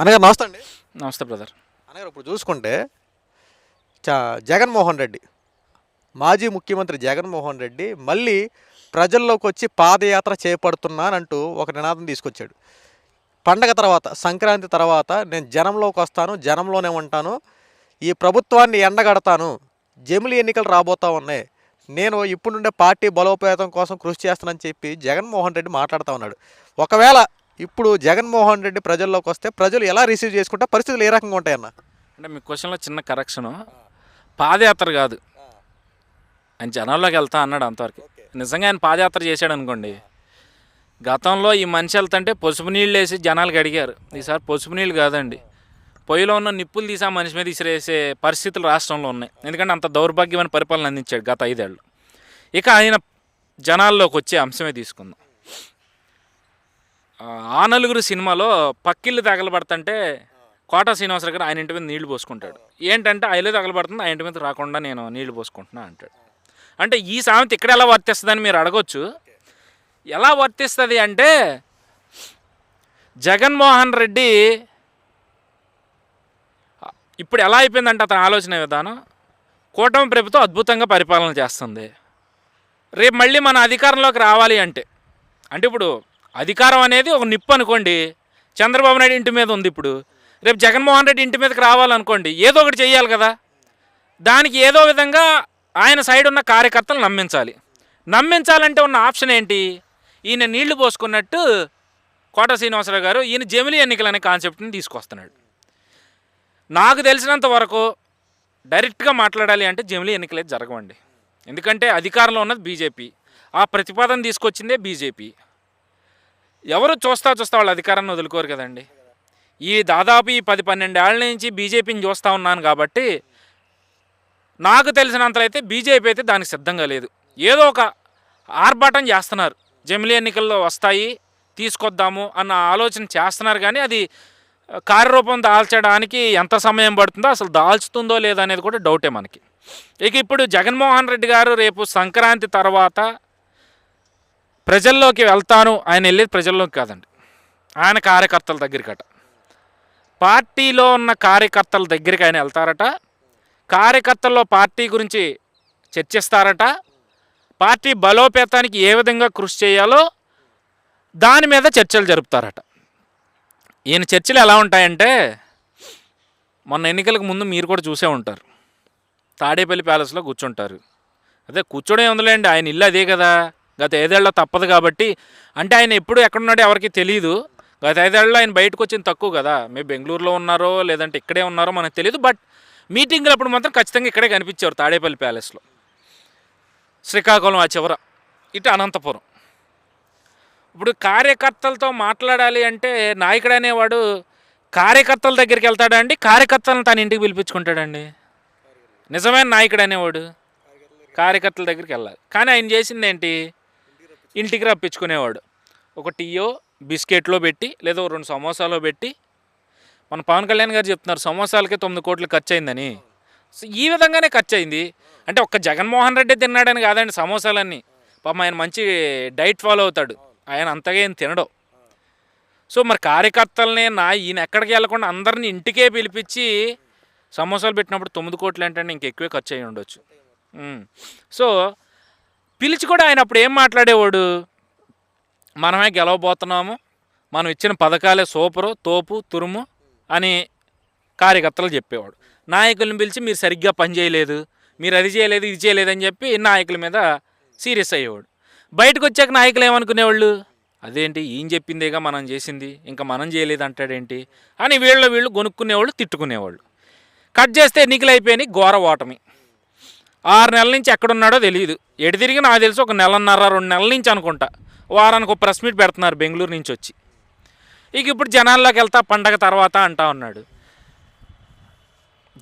అనగారు నమస్తే అండి. నమస్తే బ్రదర్. అనగారు ఇప్పుడు చూసుకుంటే చ జగన్మోహన్ రెడ్డి మాజీ ముఖ్యమంత్రి జగన్మోహన్ రెడ్డి మళ్ళీ ప్రజల్లోకి వచ్చి పాదయాత్ర చేపడుతున్నానంటూ ఒక నినాదం తీసుకొచ్చాడు. పండగ తర్వాత సంక్రాంతి తర్వాత నేను జనంలోకి వస్తాను జనంలోనే ఉంటాను ఈ ప్రభుత్వాన్ని ఎండగడతాను జమిలి ఎన్నికలు రాబోతా ఉన్నాయి నేను ఇప్పుడు నుండే పార్టీ బలోపేతం కోసం కృషి చేస్తానని చెప్పి జగన్మోహన్ రెడ్డి మాట్లాడుతూ ఉన్నాడు. ఒకవేళ ఇప్పుడు జగన్మోహన్ రెడ్డి ప్రజల్లోకి వస్తే ప్రజలు ఎలా రిసీవ్ చేసుకుంటే పరిస్థితులు ఏ రకంగా ఉంటాయన్న? అంటే మీ క్వశ్చన్లో చిన్న కరెక్షను. పాదయాత్ర కాదు. ఆయన జనాల్లోకి వెళ్తా అన్నాడు అంతవరకు. నిజంగా ఆయన పాదయాత్ర చేశాడు అనుకోండి. గతంలో ఈ మనిషి వెళ్తుంటే పసుపు నీళ్ళు వేసి జనాలకు అడిగారు ఈసారి పసుపు నీళ్ళు కాదండి. పొయ్యిలో ఉన్న నిప్పులు తీసి ఆ మనిషి మీద విసిరేసే పరిస్థితులు రాష్ట్రంలో ఉన్నాయి. ఎందుకంటే అంత దౌర్భాగ్యమైన పరిపాలన అందించాడు గత ఐదేళ్ళు. ఇక ఆయన జనాల్లోకి వచ్చే అంశమే తీసుకుందాం. ఆ, నలుగురు సినిమాలో పక్కిళ్ళు తగలబడుతుంటే కోట శ్రీనివాసరావు గారు ఆయన ఇంటి మీద నీళ్ళు పోసుకుంటాడు. ఏంటంటే ఆ ఇల్లు తగలబడుతుంది ఆ ఇంటి మీద రాకుండా నేను నీళ్ళు పోసుకుంటున్నా అంటాడు. అంటే ఈ సామెత ఇక్కడ ఎలా వర్తిస్తుందని మీరు అడగొచ్చు. ఎలా వర్తిస్తుంది అంటే జగన్మోహన్ రెడ్డి ఇప్పుడు ఎలా అయిపోయిందంటే అతని ఆలోచన విధానం కూటమి ప్రభుత్వం అద్భుతంగా పరిపాలన చేస్తుంది. రేపు మళ్ళీ మన అధికారంలోకి రావాలి అంటే అంటే ఇప్పుడు అధికారం అనేది ఒక నిప్పు అనుకోండి. చంద్రబాబు నాయుడు ఇంటి మీద ఉంది ఇప్పుడు. రేపు జగన్మోహన్ రెడ్డి ఇంటి మీదకి రావాలనుకోండి ఏదో ఒకటి చేయాలి కదా. దానికి ఏదో విధంగా ఆయన సైడ్ ఉన్న కార్యకర్తలు నమ్మించాలి. నమ్మించాలంటే ఉన్న ఆప్షన్ ఏంటి? ఈయన నీళ్ళు పోసుకున్నట్టు కోట శ్రీనివాసరావు గారు ఈయన జమిలి ఎన్నికలనే కాన్సెప్ట్ని తీసుకొస్తున్నాడు. నాకు తెలిసినంత వరకు డైరెక్ట్గా మాట్లాడాలి అంటే జమిలి ఎన్నికలే జరగవండి. ఎందుకంటే అధికారంలో ఉన్నది బీజేపీ. ఆ ప్రతిపాదన తీసుకొచ్చిందే బీజేపీ. ఎవరు చూస్తా చూస్తా వాళ్ళ అధికారాన్ని వదులుకోరు కదండి. ఈ దాదాపు ఈ పది పన్నెండేళ్ళ నుంచి బీజేపీని చూస్తూ ఉన్నాను కాబట్టి నాకు తెలిసినంతలైతే బీజేపీ అయితే దానికి సిద్ధంగా లేదు. ఏదో ఒక ఆర్భాటం చేస్తున్నారు. జమిలీ ఎన్నికల్లో వస్తాయి తీసుకొద్దాము అన్న ఆలోచన చేస్తున్నారు కానీ అది కార్యరూపం దాల్చడానికి ఎంత సమయం పడుతుందో అసలు దాల్చుతుందో లేదో అనేది కూడా డౌటే మనకి. ఇక ఇప్పుడు జగన్మోహన్ రెడ్డి గారు రేపు సంక్రాంతి తర్వాత ప్రజల్లోకి వెళ్తాను ఆయన వెళ్ళేది ప్రజల్లోకి కాదండి. ఆయన కార్యకర్తల దగ్గరికట. పార్టీలో ఉన్న కార్యకర్తల దగ్గరికి ఆయన వెళ్తారట. కార్యకర్తల్లో పార్టీ గురించి చర్చిస్తారట. పార్టీ బలోపేతానికి ఏ విధంగా కృషి చేయాలో దాని మీద చర్చలు జరుపుతారట. ఈయన చర్చలు ఎలా ఉంటాయంటే మొన్న ఎన్నికలకు ముందు మీరు కూడా చూసే ఉంటారు. తాడేపల్లి ప్యాలెస్లో కూర్చుంటారు. అదే కూర్చోడం ఉందిలేండి ఆయన ఇల్లు అదే కదా. గత ఐదేళ్ళలో తప్పదు కాబట్టి. అంటే ఆయన ఎప్పుడు ఎక్కడున్నాడో ఎవరికి తెలియదు గత ఐదేళ్ళలో ఆయన బయటకు వచ్చింది తక్కువ కదా. మేము బెంగళూరులో ఉన్నారో లేదంటే ఇక్కడే ఉన్నారో మనకు తెలియదు బట్ మీటింగ్లు అప్పుడు మాత్రం ఖచ్చితంగా ఇక్కడే కనిపించేవారు తాడేపల్లి ప్యాలెస్లో. శ్రీకాకుళం ఆ చివర ఇటు అనంతపురం. ఇప్పుడు కార్యకర్తలతో మాట్లాడాలి అంటే నాయకుడు అనేవాడు కార్యకర్తల దగ్గరికి వెళ్తాడా అండి? కార్యకర్తలను తన ఇంటికి పిలిపించుకుంటాడండి? నిజమైన నాయకుడు అనేవాడు కార్యకర్తల దగ్గరికి వెళ్ళాలి. కానీ ఆయన చేసింది ఏంటి? ఇంటికి రప్పించుకునేవాడు. ఒక టీయో బిస్కెట్లో పెట్టి లేదా రెండు సమోసాలో పెట్టి. మన పవన్ కళ్యాణ్ గారు చెప్తున్నారు సమోసాలకే తొమ్మిది కోట్లు ఖర్చు అయిందని ఈ విధంగానే ఖర్చు అయింది అంటే ఒక్క జగన్మోహన్ రెడ్డి తిన్నాడని కాదండి సమోసాలన్నీ. పాపం ఆయన మంచి డైట్ ఫాలో అవుతాడు. ఆయన అంతగా ఏం తినడు. సో మరి కార్యకర్తలనే నా ఈయన ఎక్కడికి వెళ్ళకుండా అందరిని ఇంటికే పిలిపించి సమోసాలు పెట్టినప్పుడు తొమ్మిది కోట్లు ఏంటంటే ఇంకెక్కువే ఖర్చు అయ్యి ఉండొచ్చు సో పిలిచి కూడా ఆయన అప్పుడు ఏం మాట్లాడేవాడు? మనమే గెలవబోతున్నాము మనం ఇచ్చిన పథకాలే సూపరు తోపు తురుము అని కార్యకర్తలు చెప్పేవాడు. నాయకులను పిలిచి మీరు సరిగ్గా పని చేయలేదు మీరు అది చేయలేదు ఇది చేయలేదు అని చెప్పి నాయకుల మీద సీరియస్ అయ్యేవాడు. బయటకు వచ్చాక నాయకులు ఏమనుకునేవాళ్ళు? అదేంటి? ఏం చెప్పిందేగా మనం చేసింది? ఇంకా మనం చేయలేదు అంటాడేంటి? అని వీళ్ళ వీళ్ళు కొనుక్కునేవాళ్ళు తిట్టుకునేవాళ్ళు. కట్ చేస్తే ఎన్నికలు అయిపోయినాయి ఘోర ఓటమి. ఆరు నెలల నుంచి ఎక్కడున్నాడో తెలియదు ఎటు తిరిగి నాకు తెలిసి ఒక నెలన్నర రెండు నెలల నుంచి అనుకుంటా. వారానికి ఒక ప్రెస్ మీట్ పెడుతున్నారు బెంగళూరు నుంచి వచ్చి. ఇక ఇప్పుడు జనాల్లోకి వెళ్తా పండగ తర్వాత అంటా ఉన్నాడు.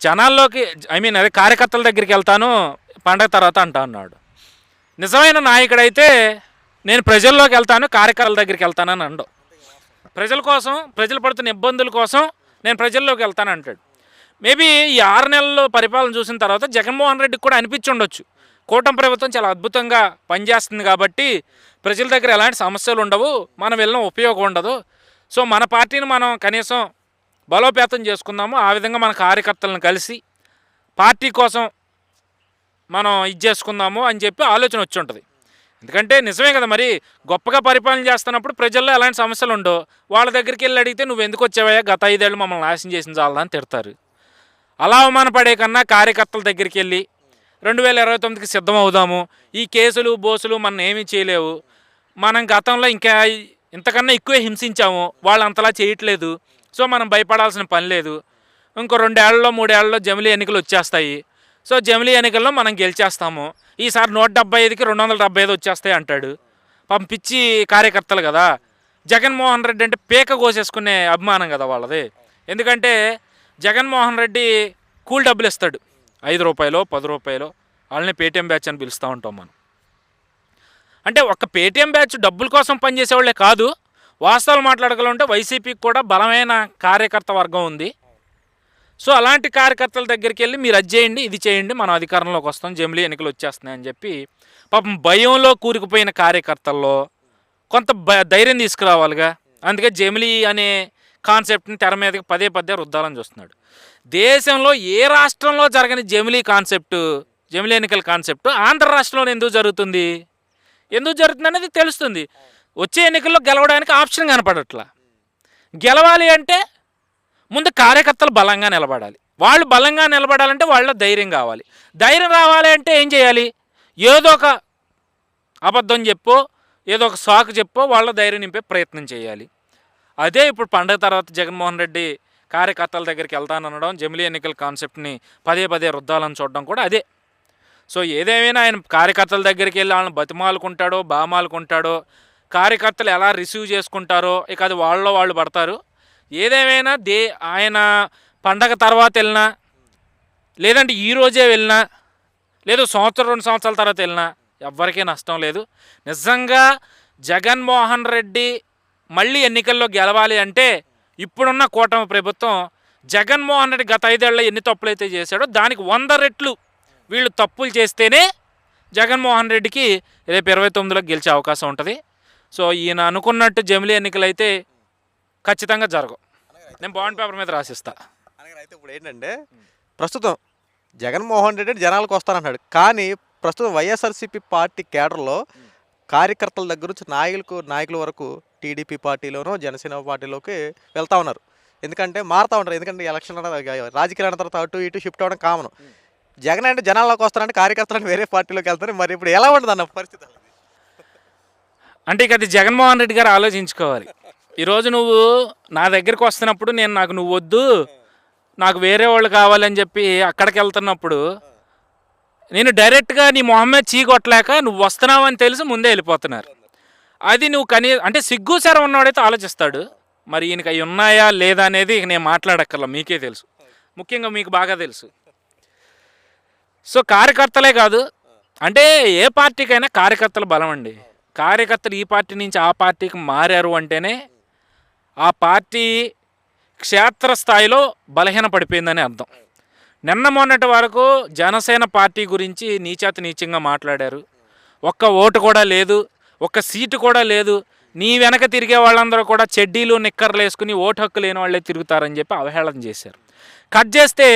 జనాల్లోకి ఐ మీన్ అదే కార్యకర్తల దగ్గరికి వెళ్తాను పండగ తర్వాత అంటా ఉన్నాడు. నిజమైన నాయకుడైతే నేను ప్రజల్లోకి వెళ్తాను కార్యకర్తల దగ్గరికి వెళ్తానని అండవు ప్రజల కోసం ప్రజలు పడుతున్న ఇబ్బందుల కోసం నేను ప్రజల్లోకి వెళ్తాను అంటాడు మేబీ ఈ ఆరు నెలల్లో పరిపాలన చూసిన తర్వాత జగన్మోహన్ రెడ్డికి కూడా అనిపించి ఉండొచ్చు. కూటమి ప్రభుత్వం చాలా అద్భుతంగా పనిచేస్తుంది కాబట్టి ప్రజల దగ్గర ఎలాంటి సమస్యలు ఉండవు. మనం వెళ్ళిన ఉపయోగం ఉండదు. సో మన పార్టీని మనం కనీసం బలోపేతం చేసుకుందాము. ఆ విధంగా మన కార్యకర్తలను కలిసి పార్టీ కోసం మనం ఇది చేసుకుందాము అని చెప్పి ఆలోచన వచ్చి ఉంటుంది. ఎందుకంటే నిజమే కదా మరి గొప్పగా పరిపాలన చేస్తున్నప్పుడు ప్రజల్లో ఎలాంటి సమస్యలు ఉండవు. వాళ్ళ దగ్గరికి వెళ్ళి అడిగితే నువ్వు ఎందుకు వచ్చావయ్యా? గత ఐదేళ్ళు మమ్మల్ని నాశనం చేసిన చాలా అని తిడతారు. అలా అవమానపడే కన్నా కార్యకర్తల దగ్గరికి వెళ్ళి రెండు వేల ఇరవై తొమ్మిదికి సిద్ధం అవుదాము ఈ కేసులు బోసులు మనం ఏమీ చేయలేవు. మనం గతంలో ఇంకా ఇంతకన్నా ఎక్కువే హింసించాము. వాళ్ళు అంతలా చేయట్లేదు. సో మనం భయపడాల్సిన పని లేదు. ఇంకో రెండేళ్ళలో మూడేళ్ళలో జమిలీ ఎన్నికలు వచ్చేస్తాయి. సో జమిలీ ఎన్నికల్లో మనం గెలిచేస్తాము. ఈసారి నూట డెబ్బై ఐదుకి రెండు వందల డెబ్బై ఐదు వచ్చేస్తాయి అంటాడు. పంపించి కార్యకర్తలు కదా. జగన్మోహన్ రెడ్డి అంటే పేక కోసేసుకునే అభిమానం కదా వాళ్ళది. ఎందుకంటే జగన్మోహన్ రెడ్డి కూల్ డబ్బులు ఇస్తాడు. ఐదు రూపాయలు పది రూపాయలు వాళ్ళని పేటీఎం బ్యాచ్ అని పిలుస్తూ ఉంటాం మనం. అంటే ఒక పేటీఎం బ్యాచ్ డబ్బుల కోసం పనిచేసేవాళ్ళే కాదు వాస్తవాలు మాట్లాడగలంటే వైసీపీకి కూడా బలమైన కార్యకర్త వర్గం ఉంది. సో అలాంటి కార్యకర్తల దగ్గరికి వెళ్ళి మీరు అది చేయండి ఇది చేయండి మనం అధికారంలోకి వస్తాం జమిలీ ఎన్నికలు వచ్చేస్తున్నాయని చెప్పి పాపం భయంలో కూరుకుపోయిన కార్యకర్తల్లో కొంత ధైర్యం తీసుకురావాలిగా. అందుకే జమిలీ అనే కాన్సెప్ట్ని తెర మీదకి పదే పదే రుద్దాలని చూస్తున్నాడు. దేశంలో ఏ రాష్ట్రంలో జరగని జమిలీ కాన్సెప్ట్ జమిలీ ఎన్నికల కాన్సెప్ట్ ఆంధ్ర రాష్ట్రంలో ఎందుకు జరుగుతుంది? ఎందుకు జరుగుతుంది అనేది తెలుస్తుంది. వచ్చే ఎన్నికల్లో గెలవడానికి ఆప్షన్ కనపడట్లా. గెలవాలి అంటే ముందు కార్యకర్తలు బలంగా నిలబడాలి. వాళ్ళు బలంగా నిలబడాలంటే వాళ్ళ ధైర్యం కావాలి. ధైర్యం రావాలి అంటే ఏం చేయాలి? ఏదో ఒక అబద్ధం చెప్పో ఏదో ఒక సాకు చెప్పో వాళ్ళ ధైర్యం నింపే ప్రయత్నం చేయాలి. అదే ఇప్పుడు పండగ తర్వాత జగన్మోహన్ రెడ్డి కార్యకర్తల దగ్గరికి వెళ్తాననడం జమిలీ ఎన్నికల కాన్సెప్ట్ని పదే పదే రుద్దాలని చూడడం కూడా అదే. సో ఏదేమైనా ఆయన కార్యకర్తల దగ్గరికి వెళ్ళి వాళ్ళని బతిమాలుకుంటాడో బామాలుకుంటాడో కార్యకర్తలు ఎలా రిసీవ్ చేసుకుంటారో ఇక అది వాళ్ళలో వాళ్ళు పడతారు. ఏదేమైనా దే ఆయన పండగ తర్వాత వెళ్ళినా లేదంటే ఈ రోజే వెళ్ళినా లేదు సంవత్సరం రెండు సంవత్సరాల తర్వాత వెళ్ళినా ఎవ్వరికీ నష్టం లేదు. నిజంగా జగన్మోహన్ రెడ్డి మళ్ళీ ఎన్నికల్లో గెలవాలి అంటే ఇప్పుడున్న కూటమి ప్రభుత్వం జగన్మోహన్ రెడ్డి గత ఐదేళ్ళ ఎన్ని తప్పులైతే చేశాడో దానికి వంద రెట్లు వీళ్ళు తప్పులు చేస్తేనే జగన్మోహన్ రెడ్డికి రేపు ఇరవై తొమ్మిదిలో గెలిచే అవకాశం ఉంటుంది. సో ఈయన అనుకున్నట్టు జమిలీ ఎన్నికలు అయితే ఖచ్చితంగా జరగవు. నేను బాండ్ పేపర్ మీద రాసిస్తా. అయితే ఇప్పుడు ఏంటంటే ప్రస్తుతం జగన్మోహన్ రెడ్డి జనాలకు వస్తారన్నాడు కానీ ప్రస్తుతం వైఎస్ఆర్సీపీ పార్టీ కేడర్లో కార్యకర్తల దగ్గర నుంచి నాయకులకు నాయకుల వరకు టీడీపీ పార్టీలోనో జనసేన పార్టీలోకి వెళ్తా ఉన్నారు. ఎందుకంటే మారుతూ ఉంటారు ఎందుకంటే ఎలక్షన్ రాజకీయాలు అన్న తర్వాత అటు ఇటు షిఫ్ట్ అవ్వడం కామన్. జగన్ అంటే జనాల్లోకి వస్తారంటే కార్యకర్తలు వేరే పార్టీలోకి వెళ్తారు. మరి ఇప్పుడు ఎలా ఉంటుంది అన్న పరిస్థితి? అంటే ఇక అది జగన్మోహన్ రెడ్డి గారు ఆలోచించుకోవాలి. ఈరోజు నువ్వు నా దగ్గరికి వస్తున్నప్పుడు నేను నాకు నువ్వు వద్దు నాకు వేరే వాళ్ళు కావాలని చెప్పి అక్కడికి వెళ్తున్నప్పుడు నేను డైరెక్ట్గా నీ మొహమ్మద్ చీ కొట్టలేక నువ్వు వస్తున్నావని తెలిసి ముందే వెళ్ళిపోతున్నారు. అది నువ్వు కనీ అంటే సిగ్గు సరం ఉన్నవాడైతే ఆలోచిస్తాడు. మరి ఈయనకి అవి ఉన్నాయా లేదా అనేది నేను మాట్లాడక్కర్లా మీకే తెలుసు. ముఖ్యంగా మీకు బాగా తెలుసు. సో కార్యకర్తలే కాదు అంటే ఏ పార్టీకైనా కార్యకర్తలు బలం అండి కార్యకర్తలు ఈ పార్టీ నుంచి ఆ పార్టీకి మారారు అంటేనే ఆ పార్టీ క్షేత్రస్థాయిలో బలహీన పడిపోయిందని అర్థం. నిన్న మొన్నటి వరకు జనసేన పార్టీ గురించి నీచాతి నీచంగా మాట్లాడారు. ఒక్క ఓటు కూడా లేదు. ఒక్క సీటు కూడా లేదు. నీ వెనక తిరిగే వాళ్ళందరూ కూడా చెడ్డీలు నిక్కర్లు వేసుకుని ఓటు హక్కు లేని వాళ్ళే తిరుగుతారని చెప్పి అవహేళన చేశారు. కట్ చేస్తే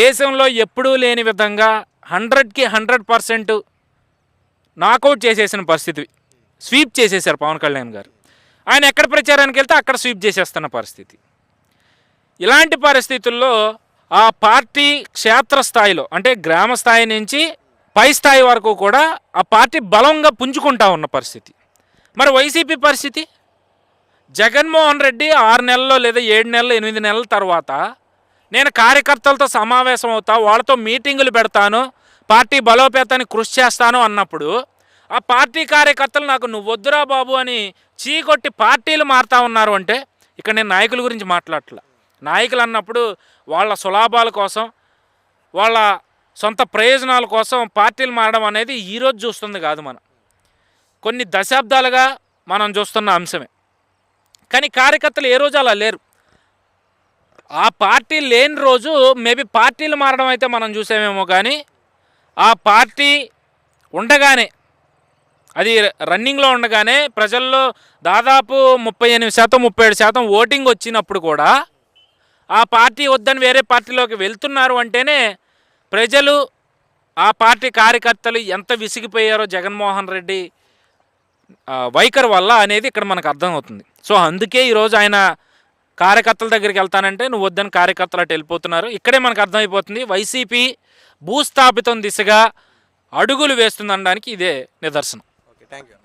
దేశంలో ఎప్పుడూ లేని విధంగా హండ్రెడ్కి హండ్రెడ్ పర్సెంట్ నాకౌట్ చేసేసిన పరిస్థితి స్వీప్ చేసేశారు పవన్ కళ్యాణ్ గారు. ఆయన ఎక్కడ ప్రచారానికి వెళ్తే అక్కడ స్వీప్ చేసేస్తున్న పరిస్థితి. ఇలాంటి పరిస్థితుల్లో ఆ పార్టీ క్షేత్రస్థాయిలో అంటే గ్రామ స్థాయి నుంచి పై స్థాయి వరకు కూడా ఆ పార్టీ బలంగా పుంజుకుంటా ఉన్న పరిస్థితి. మరి వైసీపీ పరిస్థితి? జగన్మోహన్ రెడ్డి ఆరు నెలల్లో లేదా ఏడు నెలలు ఎనిమిది నెలల తర్వాత నేను కార్యకర్తలతో సమావేశం అవుతా వాళ్ళతో మీటింగులు పెడతాను పార్టీ బలోపేతానికి కృషి చేస్తాను అన్నప్పుడు ఆ పార్టీ కార్యకర్తలు నాకు నువ్వు వద్దురా బాబు అని చీకొట్టి పార్టీలు మారుతా ఉన్నారు అంటే ఇక్కడ నేను నాయకుల గురించి మాట్లాడట్లా. నాయకులు అన్నప్పుడు వాళ్ళ సులాభాల కోసం వాళ్ళ సొంత ప్రయోజనాల కోసం పార్టీలు మారడం అనేది ఈరోజు చూస్తుంది కాదు మనం. కొన్ని దశాబ్దాలుగా మనం చూస్తున్న అంశమే. కానీ కార్యకర్తలు ఏ రోజు అలా లేరు. ఆ పార్టీ లేని రోజు మేబీ పార్టీలు మారడం అయితే మనం చూసామేమో కానీ ఆ పార్టీ ఉండగానే అది రన్నింగ్లో ఉండగానే ప్రజల్లో దాదాపు ముప్పై ఎనిమిది శాతం ముప్పై ఏడు శాతం ఓటింగ్ వచ్చినప్పుడు కూడా ఆ పార్టీ వద్దని వేరే పార్టీలోకి వెళ్తున్నారు అంటేనే ప్రజలు ఆ పార్టీ కార్యకర్తలు ఎంత విసిగిపోయారో జగన్మోహన్ రెడ్డి వైఖరి వల్ల అనేది ఇక్కడ మనకు అర్థమవుతుంది. సో అందుకే ఈరోజు ఆయన కార్యకర్తల దగ్గరికి వెళ్తానంటే నువ్వు వద్దని కార్యకర్తలు అటు వెళ్ళిపోతున్నారు. ఇక్కడే మనకు అర్థమైపోతుంది వైసీపీ భూస్థాపితం దిశగా అడుగులు వేస్తుందనడానికి ఇదే నిదర్శనం. Okay thank you